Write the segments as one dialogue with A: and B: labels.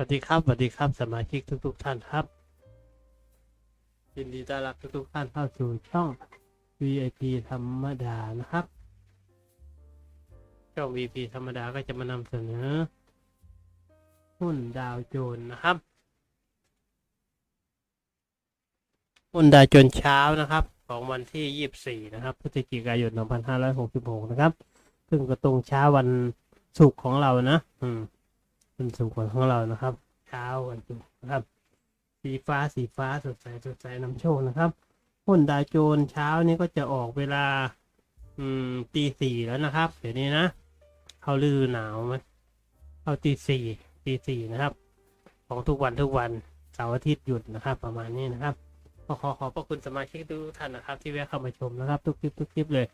A: วัสดีครับสวัสดีครับสมาชิกทุกๆท่านครับ ยินดีต้อนรับทุกๆท่านเข้าสู่ช่อง VIP ธรรมดานะครับ ช่อง VIP ธรรมดาก็จะมานำเสนอ หุ้นดาวโจน์นะครับ หุ้นดาวโจน์เช้านะครับ ของวันที่ 24 นะครับพฤศจิกายน 2566 นะครับ ซึ่งก็ตรงเช้าวันศุกร์ของเรานะ อืม เป็นสุขของเรานะครับเช้าวันศุกร์นะครับ สีฟ้าสีฟ้าสดใสสดใสนำโชคนะครับหุ้นดาวโจนเช้านี้ก็จะออกเวลา อืมตีสี่แล้วนะครับ เดี๋ยวนี้นะเขาฤดูหนาวไหมเขาตีสี่ตีสี่นะครับ ของทุกวันทุกวันเสาร์อาทิตย์หยุดนะครับ ประมาณนี้นะครับก็ขอขอบพระคุณสมาชิกทุกท่านนะครับ ที่แวะเข้ามาชมนะครับ ทุกคลิปทุกคลิปเลย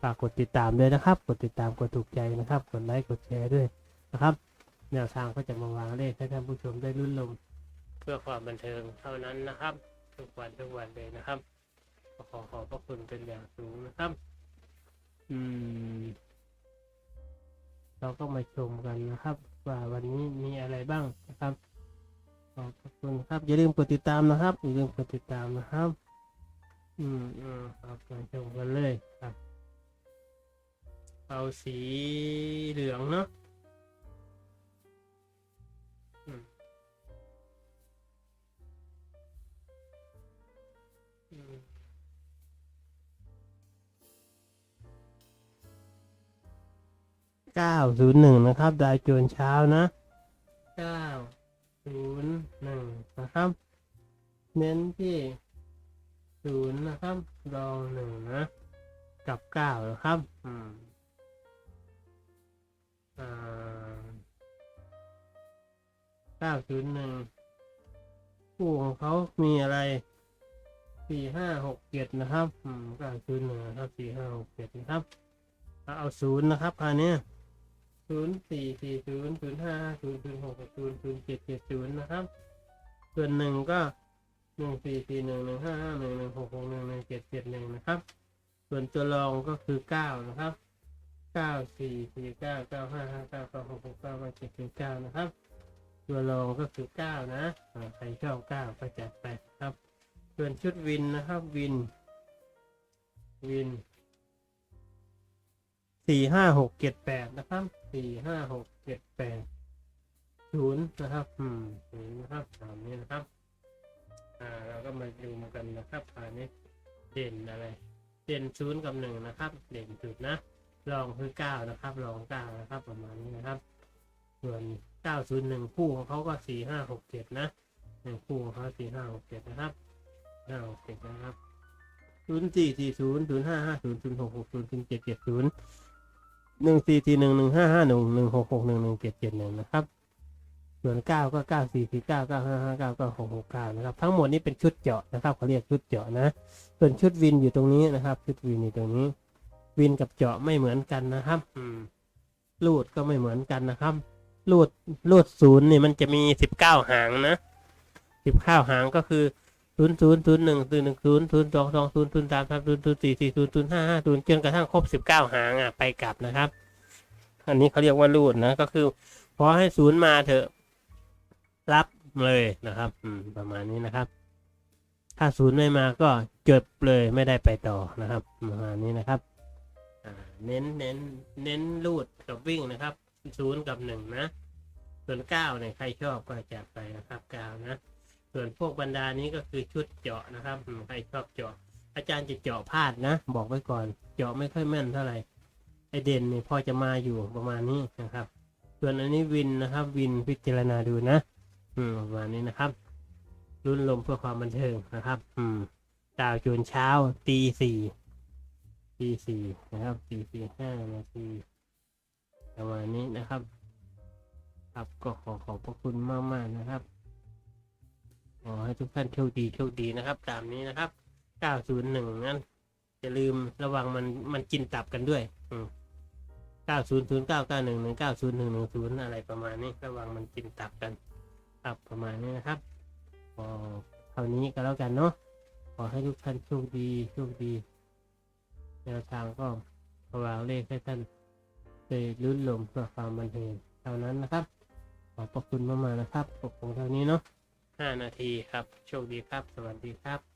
A: ฝากกดติดตามด้วยนะครับ กดติดตามกดถูกใจนะครับ กดไลค์กดแชร์ด้วยนะครับ แนวทางก็จะมาวางเลขให้ท่านผู้ชมได้รุ่นลม เพื่อความบันเทิงเท่านั้นนะครับ ทุกวันทุกวันเลยนะครับ ขอขอบพระคุณเป็นอย่างสูงนะครับ อืม เราก็มาชมกันนะครับ ว่าวันนี้มีอะไรบ้างนะครับขอบพระคุณครับอย่าลืมกดติดตามนะครับอย่าลืมกดติดตามนะครับ อืมอืมครับมาชมกันเลยครับ เอาสีเหลืองเนาะ เก้าศูนย์หนึ่งนะครับดาวโจนส์เช้านะเก้าศูนย์หนึ่งนะครับ เน้นที่ศูนย์นะครับรองหนึ่งนะ กับเก้านะครับ อืมอ่าเก้าศูนย์หนึ่งคู่ของเขามีอะไร สี่ห้าหกเจ็ดนะครับ อืมก้าศูนย์หนึ่งนะครับสี่ห้าหกเจ็ดนะครับเอาศูนย์นะครับคราวนี้ศูนย์สี่สี่ศูนย์ศูนย์ห้าศูนย์ศูนย์หกศูนย์ศูนย์เจ็ดเจ็ดศูนย์นะครับ ส่วนหนึ่งก็หนึ่งสี่สี่หนึ่งหนึ่งห้าห้าหนึ่งหนึ่งหกหกหนึ่งหนึ่งเจ็ดเจ็ดหนึ่งนะครับ ส่วนตัวรองก็คือเก้านะครับเก้าสี่สี่เก้าเก้าห้าห้าเก้าเก้าหกหกเก้าเก้าเจ็ดเก้านะครับ ตัวรองก็คือเก้านะใครชอบเก้าก็จัดไปครับ ส่วนชุดวินนะครับวิน วินสี่ห้าหกเจ็ดแปดนะครับสี่ห้าหกเจ็ดแปดศูนย์นะครับ อืมศูนย์นะครับตามนี้นะครับ อ่าเราก็มาดูกันนะครับอันนี้เด่นอะไร เด่นศูนย์กับหนึ่งนะครับ เด่นสุดนะรองคือเก้านะครับรองเก้านะครับ ประมาณนี้นะครับ ส่วนเก้าศูนย์หนึ่งคู่ของเขาก็สี่ห้าหกเจ็ดนะหนึ่งคู่ของเขาสี่ห้าหกเจ็ดนะครับ ห้าหกเจ็ดนะครับศูนย์สี่สี่ศูนย์ศูนย์ห้าห้าศูนย์ศูนย์หกหกศูนย์ศูนย์เจ็ดเจ็ดศูนย์หนึ่งสี่สี่หนึ่งหนึ่งห้าห้าหนึ่งหนึ่งหกหกหนึ่งหนึ่งเจ็ดเจ็ดหนึ่งนะครับ ส่วนเก้าก็เก้าสี่สี่เก้าเก้าห้าห้าเก้าเก้าหกหกเก้านะครับ ทั้งหมดนี้เป็นชุดเจาะนะครับเขาเรียกชุดเจาะนะ ส่วนชุดวินอยู่ตรงนี้นะครับ ชุดวินอยู่ตรงนี้ วินกับเจาะไม่เหมือนกันนะครับอืมลูดก็ไม่เหมือนกันนะครับลูดลูดศูนย์นี่มันจะมีสิบเก้าหางนะสิบเก้าหางก็คือ ศูนย์ศูนย์ศูนย์หนึ่งศูนย์หนึ่งศูนย์ศูนย์สองสองศูนย์ศูนย์สามสามศูนย์ศูนย์สี่สี่ศูนย์ศูนย์ห้าห้าศูนย์จนกระทั่งครบสิบเก้าหางอะไปกลับนะครับ อันนี้เขาเรียกว่ารูดนะ ก็คือพอให้ศูนย์มาเถอะ รับเลยนะครับ อืม ประมาณนี้นะครับ ถ้าศูนย์ไม่มาก็จบเลยไม่ได้ไปต่อนะครับประมาณนี้นะครับเน้นเน้นเน้นรูดกับวิ่งนะครับศูนย์กับหนึ่งนะส่วนเก้าเนี่ยใครชอบก็จัดไปนะครับเก้านะ ส่วนพวกบรรดานี้ก็คือชุดเจาะนะครับใครชอบเจาะ อาจารย์จะเจาะพลาดนะ บอกไว้ก่อน เจาะไม่ค่อยแม่นเท่าไหร่ไอเด่นนี่พอจะมาอยู่ประมาณนี้นะครับ ส่วนอันนี้วินนะครับ วินพิจารณาดูนะ อืมประมาณนี้นะครับ รุ่นลมเพื่อความบันเทิงนะครับ อืมดาวโจนเช้าตีสี่ตีสี่นะครับตีสี่ห้านาทีประมาณนี้นะครับ ครับก็ขอขอบพระคุณมากมากๆนะครับ ขอให้ทุกท่านโชคดีโชคดีนะครับ ตามนี้นะครับ 901 นั้นอย่าลืมระวังมันมันกินตับกันด้วย อืม900 991 90110 อะไรประมาณนี้ระวังมันกินตับกันครับประมาณนี้นะครับพอเท่านี้ก็แล้วกันเนาะขอให้ทุกท่านโชคดีโชคดีแนวทางก็วางเลขให้ท่านไปลุ้นลมเพื่อความบันเทิงเท่านั้นนะครับ ขออบพระคุณมากๆนะครับขอบคุณเท่านี้เนาะ ห้านาทีครับ โชคดีครับ สวัสดีครับ